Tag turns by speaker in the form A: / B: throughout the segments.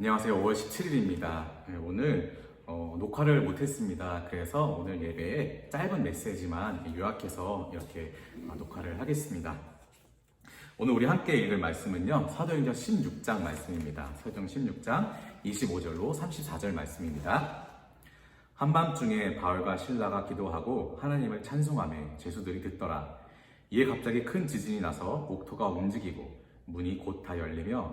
A: 안녕하세요. 5월 17일입니다. 오늘 어, 녹화를 못했습니다. 그래서 오늘 예배에 짧은 메시지만 요약해서 이렇게 어, 녹화를 하겠습니다. 오늘 우리 함께 읽을 말씀은요. 사도행전 16장 말씀입니다. 사도행전 16장 25절로 34절 말씀입니다. 한밤중에 바울과 신라가 기도하고 하나님을 찬송하며 제수들이 듣더라. 이에 갑자기 큰 지진이 나서 옥토가 움직이고 문이 곧 다 열리며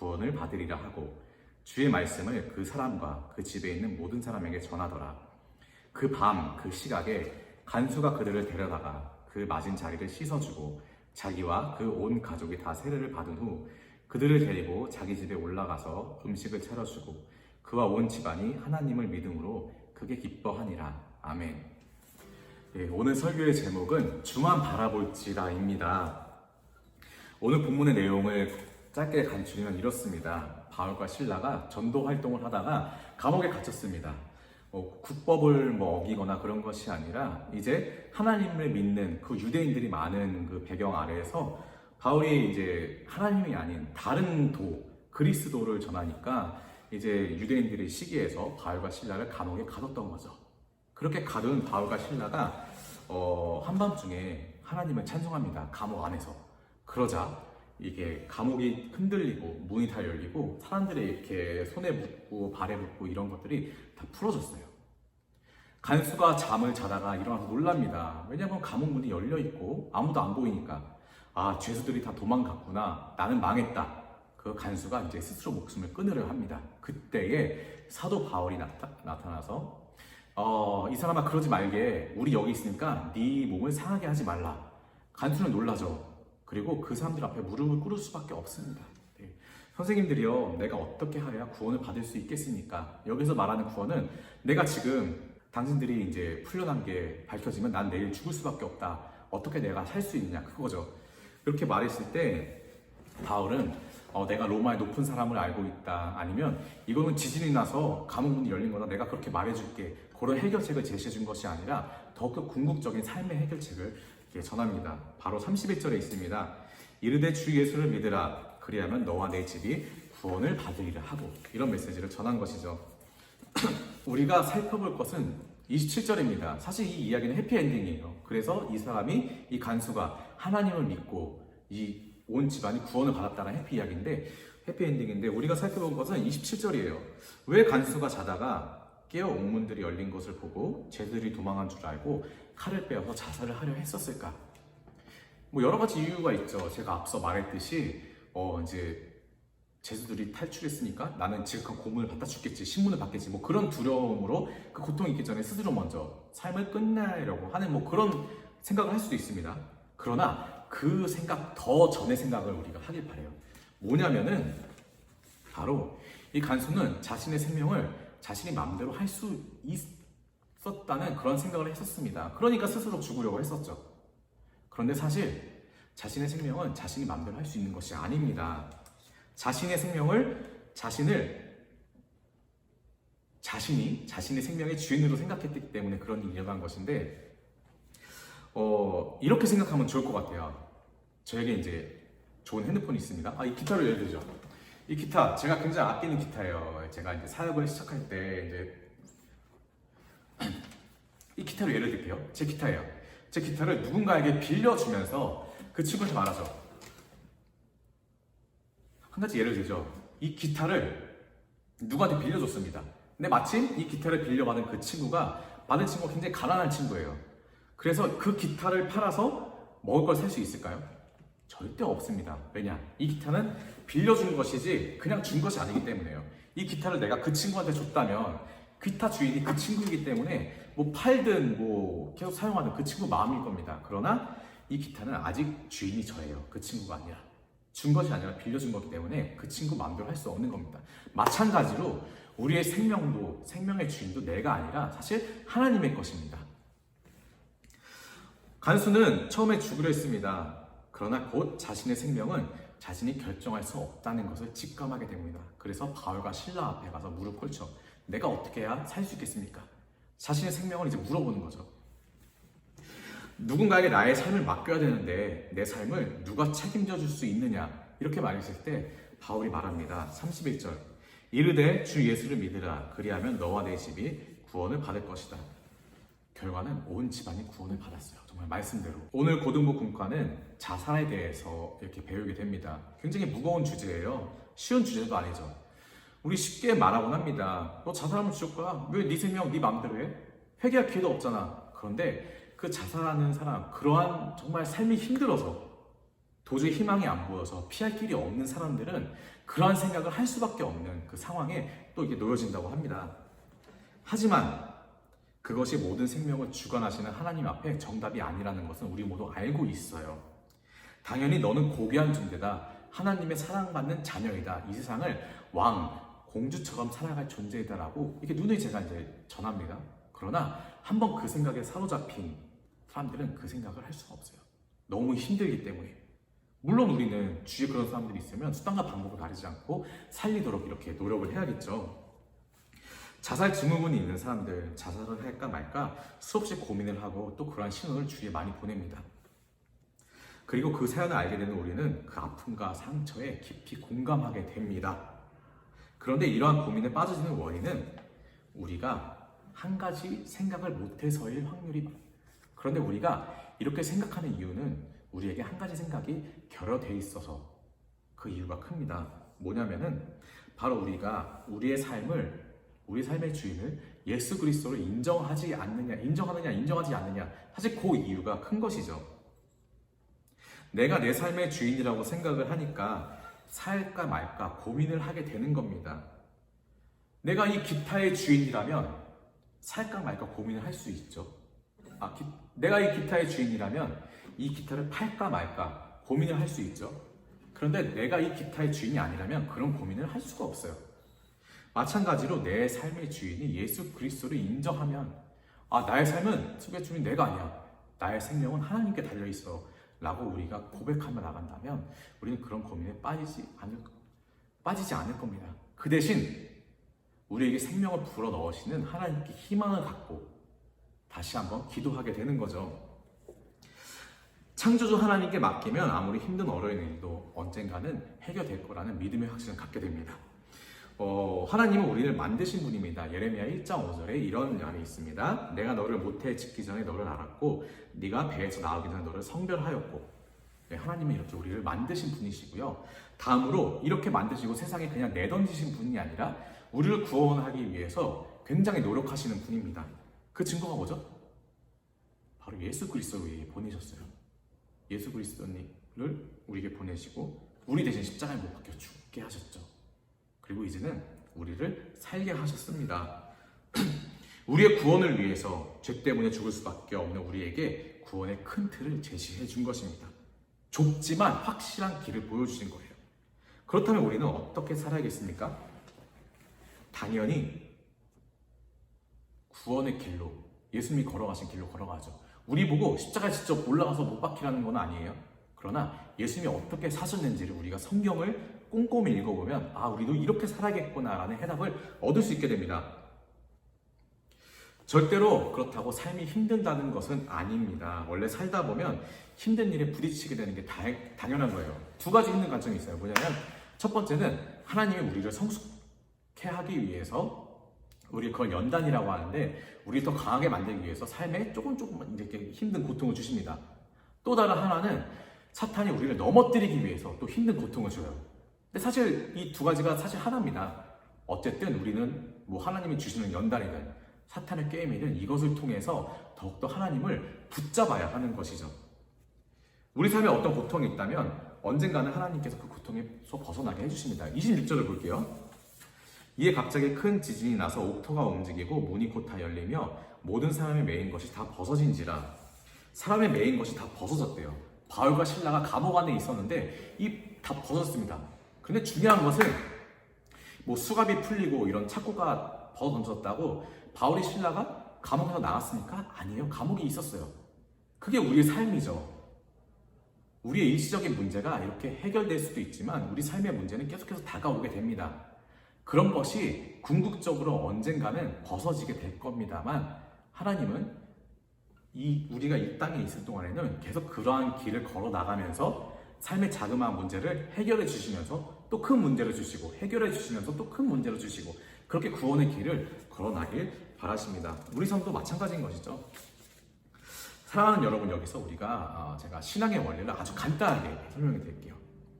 A: 구원을 받으리라 하고 주의 말씀을 그 사람과 그 집에 있는 모든 사람에게 전하더라 그 밤 그 시각에 간수가 그들을 데려다가 그 맞은 자리를 씻어주고 자기와 그 온 가족이 다 세례를 받은 후 그들을 데리고 자기 집에 올라가서 음식을 차려주고 그와 온 집안이 하나님을 믿음으로 크게 기뻐하니라 아멘. 예, 오늘 설교의 제목은 주만 바라볼지라입니다. 오늘 본문의 내용을 짧게 간추리면 이렇습니다. 바울과 신라가 전도 활동을 하다가 감옥에 갇혔습니다. 뭐 국법을 뭐 어기거나 그런 것이 아니라 이제 하나님을 믿는 그 유대인들이 많은 그 배경 아래에서 바울이 이제 하나님이 아닌 다른 도 그리스도를 전하니까 이제 유대인들의 시기에서 바울과 신라를 감옥에 가뒀던 거죠. 그렇게 가둔 바울과 신라가 어, 한밤중에 하나님을 찬송합니다. 감옥 안에서. 그러자 이게 감옥이 흔들리고 문이 다 열리고 사람들이 이렇게 손에 붙고 발에 붙고 이런 것들이 다 풀어졌어요. 간수가 잠을 자다가 일어나서 놀랍니다. 왜냐하면 감옥 문이 열려 있고 아무도 안 보이니까 아 죄수들이 다 도망갔구나. 나는 망했다. 그 간수가 이제 스스로 목숨을 끊으려 합니다. 그때에 사도 바울이 나타, 나타나서 어, 이 사람아 그러지 말게 우리 여기 있으니까 네 몸을 상하게 하지 말라. 간수는 놀라죠. 그리고 그 사람들 앞에 무릎을 꿇을 수밖에 없습니다. 네. 선생님들이요, 내가 어떻게 하여야 구원을 받을 수 있겠습니까? 여기서 말하는 구원은 내가 지금 당신들이 이제 풀려난 게 밝혀지면 난 내일 죽을 수밖에 없다. 어떻게 내가 살 수 있냐? 그거죠. 그렇게 말했을 때 바울은 어, 내가 로마의 높은 사람을 알고 있다. 아니면 이거는 지진이 나서 감옥 문이 열린 거다. 내가 그렇게 말해줄게. 그런 해결책을 제시해 준 것이 아니라 더욱더 궁극적인 삶의 해결책을 이렇게 전합니다. 바로 31절에 있습니다. 이르되 주 예수를 믿으라. 그리하면 너와 내 집이 구원을 받으리라 하고 이런 메시지를 전한 것이죠. 우리가 살펴볼 것은 27절입니다. 사실 이 이야기는 해피엔딩이에요. 그래서 이 사람이 이 간수가 하나님을 믿고 이 온 집안이 구원을 받았다는 해피 이야기인데 해피엔딩인데 우리가 살펴본 것은 27절이에요. 왜 간수가 자다가 깨어 옥문들이 열린 것을 보고 쟤들이 도망한 줄 알고 칼을 빼어서 자살을 하려 했었을까? 뭐 여러 가지 이유가 있죠. 제가 앞서 말했듯이 어 이제 제수들이 탈출했으니까 나는 지극한 고문을 받다 죽겠지, 신문을 받겠지, 뭐 그런 두려움으로 그 고통이 있기 전에 스스로 먼저 삶을 끝내려고 하는 뭐 그런 생각을 할 수도 있습니다. 그러나 그 생각 더 전의 생각을 우리가 하길 바래요. 뭐냐면은 바로 이 간수는 자신의 생명을 자신이 마음대로 할 수 있 었다는 그런 생각을 했었습니다. 그러니까 스스로 죽으려고 했었죠. 그런데 사실 자신의 생명은 자신이 마음대로 할 수 있는 것이 아닙니다. 자신의 생명을 자신을 자신이 자신의 생명의 주인으로 생각했기 때문에 그런 일이 일어난 것인데 어, 이렇게 생각하면 좋을 것 같아요. 저에게 이제 좋은 핸드폰이 있습니다. 아, 이 기타를 예를 들죠. 이 기타 제가 굉장히 아끼는 기타예요. 제가 이제 사역을 시작할 때 이제 이 기타를 예를 들게요. 제 기타예요. 제 기타를 누군가에게 빌려주면서 그 친구한테 말하죠. 한 가지 예를 들죠. 이 기타를 누구한테 빌려줬습니다. 근데 마침 이 기타를 빌려받은 그 친구가 받은 친구가 굉장히 가난한 친구예요. 그래서 그 기타를 팔아서 먹을 걸 살 수 있을까요? 절대 없습니다. 왜냐? 이 기타는 빌려준 것이지 그냥 준 것이 아니기 때문에요. 이 기타를 내가 그 친구한테 줬다면 기타 주인이 그 친구이기 때문에 뭐 팔든 뭐 계속 사용하는 그 친구 마음일 겁니다. 그러나 이 기타는 아직 주인이 저예요. 그 친구가 아니라. 준 것이 아니라 빌려준 거기 때문에 그 친구 마음대로 할 수 없는 겁니다. 마찬가지로 우리의 생명도 생명의 주인도 내가 아니라 사실 하나님의 것입니다. 간수는 처음에 죽으려 했습니다. 그러나 곧 자신의 생명은 자신이 결정할 수 없다는 것을 직감하게 됩니다. 그래서 바울과 신라 앞에 가서 무릎 꿇죠. 내가 어떻게 해야 살 수 있겠습니까? 자신의 생명을 이제 물어보는 거죠. 누군가에게 나의 삶을 맡겨야 되는데 내 삶을 누가 책임져 줄 수 있느냐 이렇게 말했을 때 바울이 말합니다. 31절 이르되 주 예수를 믿으라 그리하면 너와 내 집이 구원을 받을 것이다. 결과는 온 집안이 구원을 받았어요. 정말 말씀대로. 오늘 고등부 분과는 자살에 대해서 이렇게 배우게 됩니다. 굉장히 무거운 주제예요. 쉬운 주제도 아니죠. 우리 쉽게 말하곤 합니다. 너 자살하면 거야. 왜네 생명 네 마음대로 해? 회개할 기회도 없잖아. 그런데 그 자살하는 사람, 그러한 정말 삶이 힘들어서 도저히 희망이 안 보여서 피할 길이 없는 사람들은 그러한 생각을 할 수밖에 없는 그 상황에 또 이게 놓여진다고 합니다. 하지만 그것이 모든 생명을 주관하시는 하나님 앞에 정답이 아니라는 것은 우리 모두 알고 있어요. 당연히 너는 고귀한 존재다. 하나님의 사랑받는 자녀이다. 이 세상을 왕, 공주처럼 살아갈 존재이다라고 이렇게 눈에 제가 이제 전합니다. 그러나 한번 그 생각에 사로잡힌 사람들은 그 생각을 할 수가 없어요. 너무 힘들기 때문에. 물론 우리는 주위에 그런 사람들이 있으면 수단과 방법을 가리지 않고 살리도록 이렇게 노력을 해야겠죠. 자살 증후군이 있는 사람들 자살을 할까 말까 수없이 고민을 하고 또 그러한 신호를 주위에 많이 보냅니다. 그리고 그 사연을 알게 되는 우리는 그 아픔과 상처에 깊이 공감하게 됩니다. 그런데 이러한 고민에 빠져드는 원인은 우리가 한 가지 생각을 못해서일 확률이 많아요. 그런데 우리가 이렇게 생각하는 이유는 우리에게 한 가지 생각이 결여돼 있어서 그 이유가 큽니다. 뭐냐면은 바로 우리가 우리의 삶을 우리 삶의 주인을 예수 그리스도로 인정하지 않느냐, 인정하느냐, 인정하지 않느냐. 사실 그 이유가 큰 것이죠. 내가 내 삶의 주인이라고 생각을 하니까 살까 말까 고민을 하게 되는 겁니다. 내가 이 기타의 주인이라면 살까 말까 고민을 할 수 있죠. 아, 기- 내가 이 기타의 주인이라면 이 기타를 팔까 말까 고민을 할 수 있죠. 그런데 내가 이 기타의 주인이 아니라면 그런 고민을 할 수가 없어요. 마찬가지로 내 삶의 주인이 예수 그리스도를 인정하면 아 나의 삶은 속의 주인 내가 아니야. 나의 생명은 하나님께 달려 있어. 라고 우리가 고백하며 나간다면 우리는 그런 고민에 빠지지 않을 빠지지 않을 겁니다. 그 대신 우리에게 생명을 불어 넣으시는 하나님께 희망을 갖고 다시 한번 기도하게 되는 거죠. 창조주 하나님께 맡기면 아무리 힘든 어려운 일도 언젠가는 해결될 거라는 믿음의 확신을 갖게 됩니다. 어, 하나님은 우리를 만드신 분입니다. 예레미야 1장 5절에 이런 말이 있습니다. 내가 너를 모태에 짓기 전에 너를 알았고 네가 배에서 나오기 전에 너를 성별하였고 네, 하나님은 이렇게 우리를 만드신 분이시고요. 다음으로 이렇게 만드시고 세상에 그냥 내던지신 분이 아니라 우리를 구원하기 위해서 굉장히 노력하시는 분입니다. 그 증거가 뭐죠? 바로 예수 그리스도를 보내셨어요. 예수 그리스도를 우리에게 보내시고 우리 대신 십자가에 못 박혀 죽게 하셨죠. 그리고 이제는 우리를 살게 하셨습니다. 우리의 구원을 위해서 죄 때문에 죽을 수밖에 없는 우리에게 구원의 큰 틀을 제시해 준 것입니다. 좁지만 확실한 길을 보여주신 거예요. 그렇다면 우리는 어떻게 살아야겠습니까? 당연히 구원의 길로 예수님이 걸어가신 길로 걸어가죠. 우리 보고 십자가에 직접 올라가서 못 박히라는 건 아니에요. 그러나 예수님이 어떻게 사셨는지를 우리가 성경을 꼼꼼히 읽어보면 아 우리도 이렇게 살아야겠구나라는 해답을 얻을 수 있게 됩니다. 절대로 그렇다고 삶이 힘든다는 것은 아닙니다. 원래 살다 보면 힘든 일에 부딪히게 되는 게 다, 당연한 거예요. 두 가지 힘든 관점이 있어요. 뭐냐면 첫 번째는 하나님이 우리를 성숙해 하기 위해서 우리 그걸 연단이라고 하는데 우리 더 강하게 만들기 위해서 삶에 조금 조금 이렇게 힘든 고통을 주십니다. 또 다른 하나는 사탄이 우리를 넘어뜨리기 위해서 또 힘든 고통을 줘요. 근데 사실 이 두 가지가 사실 하나입니다. 어쨌든 우리는 뭐 하나님이 주시는 연단이든 사탄의 게임이든 이것을 통해서 더욱더 하나님을 붙잡아야 하는 것이죠. 우리 삶에 어떤 고통이 있다면 언젠가는 하나님께서 그 고통에서 벗어나게 해주십니다. 26절을 볼게요. 이에 갑자기 큰 지진이 나서 옥토가 움직이고 문이 곧 다 열리며 모든 사람의 매인 것이 다 벗어진지라 사람의 매인 것이 다 벗어졌대요. 바울과 신라가 감옥 안에 있었는데 이 다 벗었습니다. 근데 중요한 것은 뭐 수갑이 풀리고 이런 착고가 벗어 던졌다고 바울이 신라가 감옥에서 나왔습니까? 아니에요. 감옥이 있었어요. 그게 우리의 삶이죠. 우리의 일시적인 문제가 이렇게 해결될 수도 있지만 우리 삶의 문제는 계속해서 다가오게 됩니다. 그런 것이 궁극적으로 언젠가는 벗어지게 될 겁니다만 하나님은 이 우리가 이 땅에 있을 동안에는 계속 그러한 길을 걸어 나가면서 삶의 자그마한 문제를 해결해 주시면서 또 큰 문제를 주시고 해결해 주시면서 또 큰 문제를 주시고 그렇게 구원의 길을 걸어 나길 바라십니다. 우리 삶도 마찬가지인 것이죠. 사랑하는 여러분 여기서 우리가 어, 제가 신앙의 원리를 아주 간단하게 설명해 드릴게요.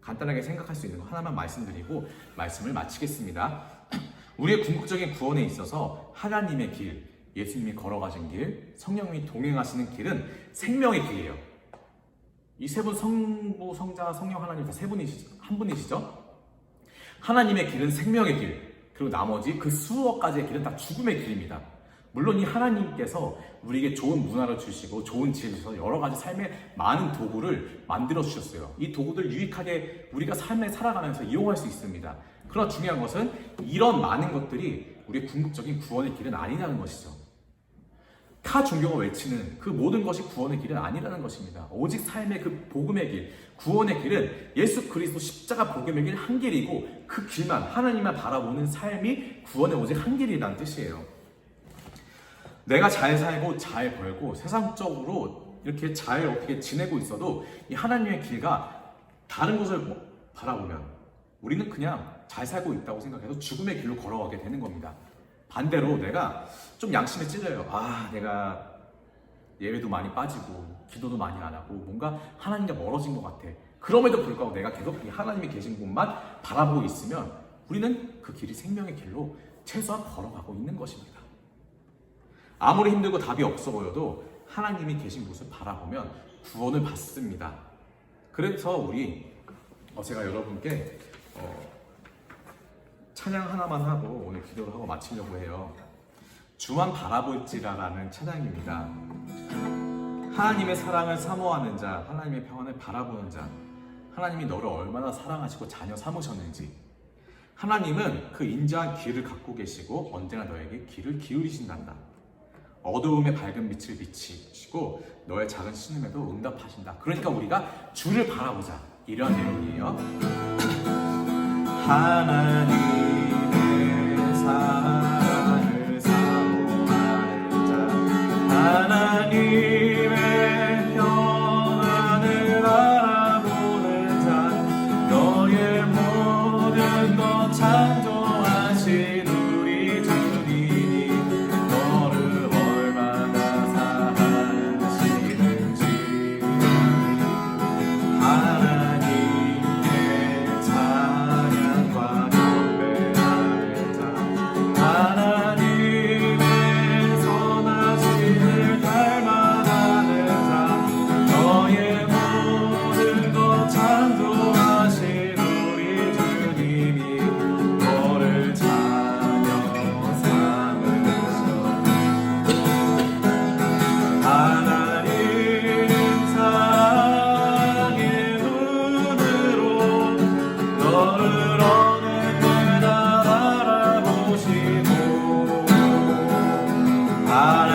A: 간단하게 생각할 수 있는 거 하나만 말씀드리고 말씀을 마치겠습니다. 우리의 궁극적인 구원에 있어서 하나님의 길, 예수님이 걸어가신 길, 성령님이 동행하시는 길은 생명의 길이에요. 이 세 분 성부, 성자, 성령 하나님 다 세 분이시죠? 한 분이시죠? 하나님의 길은 생명의 길, 그리고 나머지 그 수억 가지의 길은 다 죽음의 길입니다. 물론 이 하나님께서 우리에게 좋은 문화를 주시고 좋은 지혜를 주셔서 여러 가지 삶의 많은 도구를 만들어 주셨어요. 이 도구들 유익하게 우리가 삶에 살아가면서 이용할 수 있습니다. 그러나 중요한 것은 이런 많은 것들이 우리의 궁극적인 구원의 길은 아니라는 것이죠. 타 종교가 외치는 그 모든 것이 구원의 길은 아니라는 것입니다. 오직 삶의 그 복음의 길, 구원의 길은 예수 그리스도 십자가 복음의 길 한 길이고 그 길만 하나님만 바라보는 삶이 구원의 오직 한 길이라는 뜻이에요. 내가 잘 살고 잘 벌고 세상적으로 이렇게 잘 어떻게 지내고 있어도 이 하나님의 길과 다른 것을 뭐 바라보면 우리는 그냥 잘 살고 있다고 생각해서 죽음의 길로 걸어가게 되는 겁니다. 반대로 내가 좀 양심에 찔려요. 아, 내가 예배도 많이 빠지고 기도도 많이 안 하고 뭔가 하나님과 멀어진 것 같아. 그럼에도 불구하고 내가 계속 이 하나님이 계신 곳만 바라보고 있으면 우리는 그 길이 생명의 길로 최소한 걸어가고 있는 것입니다. 아무리 힘들고 답이 없어 보여도 하나님이 계신 곳을 바라보면 구원을 받습니다. 그래서 우리 어, 제가 여러분께 어, 찬양 하나만 하고 오늘 기도를 하고 마치려고 해요. 주만 바라볼지라라는 찬양입니다. 하나님의 사랑을 사모하는 자, 하나님의 평안을 바라보는 자, 하나님이 너를 얼마나 사랑하시고 자녀 삼으셨는지, 하나님은 그 인자한 길을 갖고 계시고 언제나 너에게 길을 기울이신단다. 어두움에 밝은 빛을 비치시고 너의 작은 신음에도 응답하신다. 그러니까 우리가 주를 바라보자. 이런 내용이에요. 하나님의 사랑 하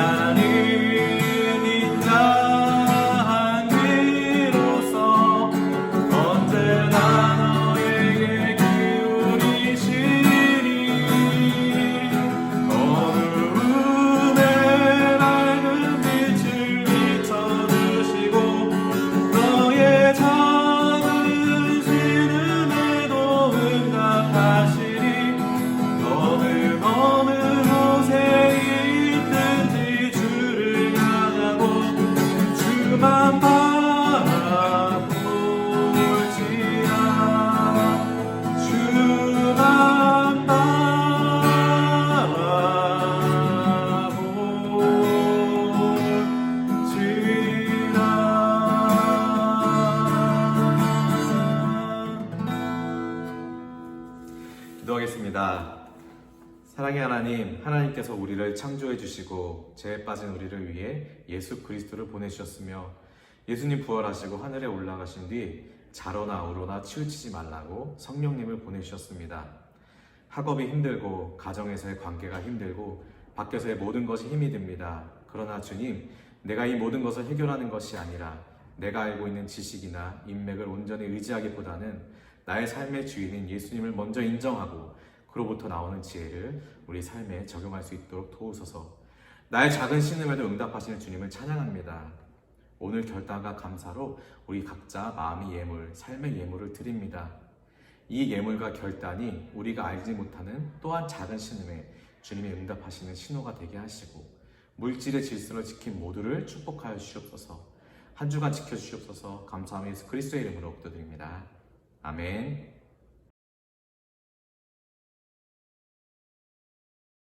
A: 우리를 창조해 주시고 죄에 빠진 우리를 위해 예수 그리스도를 보내주셨으며 예수님 부활하시고 하늘에 올라가신 뒤 자로나 우로나 치우치지 말라고 성령님을 보내주셨습니다. 학업이 힘들고 가정에서의 관계가 힘들고 밖에서의 모든 것이 힘이 듭니다. 그러나 주님, 내가 이 모든 것을 해결하는 것이 아니라 내가 알고 있는 지식이나 인맥을 온전히 의지하기보다는 나의 삶의 주인인 예수님을 먼저 인정하고 그로부터 나오는 지혜를 우리 삶에 적용할 수 있도록 도우소서. 나의 작은 신음에도 응답하시는 주님을 찬양합니다. 오늘 결단과 감사로 우리 각자 마음의 예물, 삶의 예물을 드립니다. 이 예물과 결단이 우리가 알지 못하는 또한 작은 신음에 주님이 응답하시는 신호가 되게 하시고 물질의 질서를 지킨 모두를 축복하여 주시옵소서. 한 주간 지켜주시옵소서. 감사하며 예수 그리스도의 이름으로 기도드립니다. 아멘.